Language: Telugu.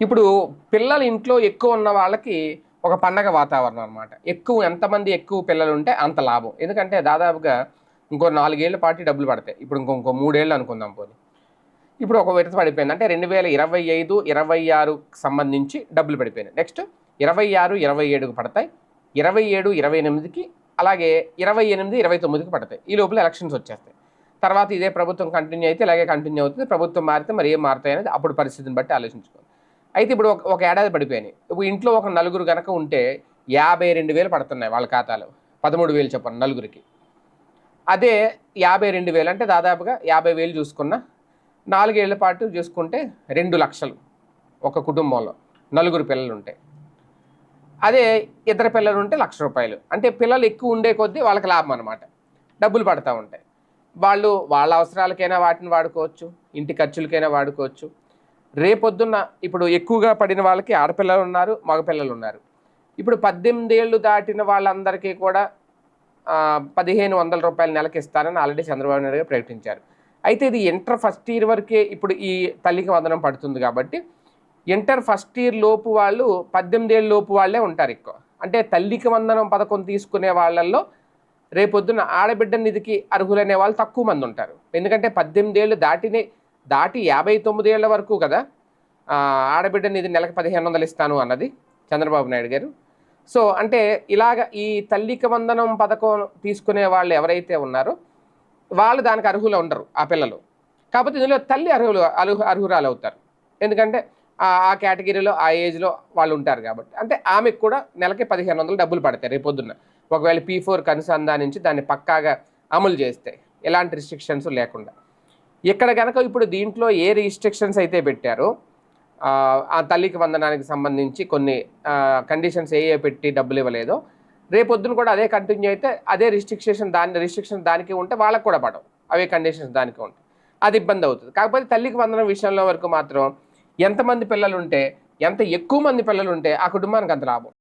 ఇప్పుడు పిల్లలు ఇంట్లో ఎక్కువ ఉన్న వాళ్ళకి ఒక పండగ వాతావరణం అనమాట ఎక్కువ ఎంతమంది ఎక్కువ పిల్లలు ఉంటే అంత లాభం. ఎందుకంటే దాదాపుగా ఇంకో నాలుగేళ్ళ పాటు డబ్బులు పడతాయి. ఇప్పుడు ఇంకో ఇంకో మూడేళ్ళు అనుకుందాం పోనీ. ఇప్పుడు ఒక విడత పడిపోయింది. అంటే రెండు వేల ఇరవై ఐదు ఇరవై ఆరుకి సంబంధించి డబ్బులు పడిపోయినాయి. నెక్స్ట్ ఇరవై ఆరు ఇరవై ఏడుకి పడతాయి. ఇరవై ఏడు ఇరవై ఎనిమిదికి అలాగే ఇరవై ఎనిమిది ఇరవై తొమ్మిదికి పడతాయి. ఈ లోపల ఎలక్షన్స్ వచ్చేస్తాయి. తర్వాత ఇదే ప్రభుత్వం కంటిన్యూ అయితే ఇలాగే కంటిన్యూ అవుతుంది. ప్రభుత్వం మారితే మరి ఏం మారుతాయి అనేది అప్పుడు పరిస్థితిని బట్టి ఆలోచించుకోవాలి. అయితే ఇప్పుడు ఒక ఏడాది పడిపోయినాయి. ఇప్పుడు ఇంట్లో ఒక నలుగురు కనుక ఉంటే యాభై రెండు వేలు పడుతున్నాయి వాళ్ళ ఖాతాలో. పదమూడు వేలు చెప్పండి నలుగురికి. అదే యాభై రెండు వేలు అంటే దాదాపుగా యాభై వేలు చూసుకున్న నాలుగేళ్ళ పాటు చూసుకుంటే రెండు లక్షలు ఒక కుటుంబంలో నలుగురు పిల్లలు ఉంటాయి అదే ఇద్దరు పిల్లలు ఉంటే లక్ష రూపాయలు. అంటే పిల్లలు ఎక్కువ ఉండే కొద్దీ వాళ్ళకి లాభం అనమాట డబ్బులు పడతా ఉంటాయి. వాళ్ళు వాళ్ళ అవసరాలకైనా వాటిని వాడుకోవచ్చు. ఇంటి ఖర్చులకైనా వాడుకోవచ్చు. రేపొద్దున్న ఇప్పుడు ఎక్కువగా పడిన వాళ్ళకి ఆడపిల్లలు ఉన్నారు మగపిల్లలు ఉన్నారు. ఇప్పుడు పద్దెనిమిది ఏళ్ళు దాటిన వాళ్ళందరికీ కూడా పదిహేను వందల రూపాయలు నెలకి ఇస్తారని ఆల్రెడీ చంద్రబాబు నాయుడు గారు ప్రకటించారు. అయితే ఇది ఇంటర్ ఫస్ట్ ఇయర్ వరకే ఇప్పుడు ఈ తల్లికి వందనం పడుతుంది కాబట్టి ఇంటర్ ఫస్ట్ ఇయర్ లోపు వాళ్ళు పద్దెనిమిది ఏళ్ళ లోపు వాళ్ళే ఉంటారు ఎక్కువ. అంటే తల్లికి వందనం పథకం తీసుకునే వాళ్ళల్లో రేపొద్దున ఆడబిడ్డ నిధికి అర్హులనే వాళ్ళు తక్కువ మంది ఉంటారు. ఎందుకంటే పద్దెనిమిది ఏళ్ళు దాటినే దాటి యాభై తొమ్మిది ఏళ్ళ వరకు కదా ఆడబిడ్డని ఆడబిడ్డ నిధి నెలకు పదిహేను వందలు ఇస్తాను అన్నది చంద్రబాబు నాయుడు గారు. సో అంటే ఇలాగ ఈ తల్లికి వందనం పథకం తీసుకునే వాళ్ళు ఎవరైతే ఉన్నారో వాళ్ళు దానికి అర్హులు ఉండరు ఆ పిల్లలు. కాకపోతే ఇందులో తల్లి అర్హులు అర్హు అర్హురాలు అవుతారు. ఎందుకంటే ఆ కేటగిరీలో ఆ ఏజ్లో వాళ్ళు ఉంటారు కాబట్టి. అంటే ఆమెకు కూడా నెలకి పదిహేను వందలు డబ్బులు పడతాయి రేపొద్దున్న ఒకవేళ పీ ఫోర్ అనుసంధానించి దాన్ని పక్కాగా అమలు చేస్తే ఎలాంటి రిస్ట్రిక్షన్స్ లేకుండా. ఇక్కడ కనుక ఇప్పుడు దీంట్లో ఏ రిస్ట్రిక్షన్స్ అయితే పెట్టారో ఆ, తల్లికి వందనానికి సంబంధించి కొన్ని కండిషన్స్ ఏ పెట్టి డబ్బులు ఇవ్వలేదో రేపొద్దున కూడా అదే కంటిన్యూ అయితే అదే రిస్ట్రిక్షన్ దాని రిస్ట్రిక్షన్ దానికి ఉంటే వాళ్ళకు కూడా పడవు. అవే కండిషన్స్ దానికి ఉంటాయి అది ఇబ్బంది అవుతుంది. కాకపోతే తల్లికి వందనం విషయంలో వరకు మాత్రం ఎంతమంది పిల్లలు ఉంటే ఎంత ఎక్కువ మంది పిల్లలు ఉంటే ఆ కుటుంబానికి అంత లాభం.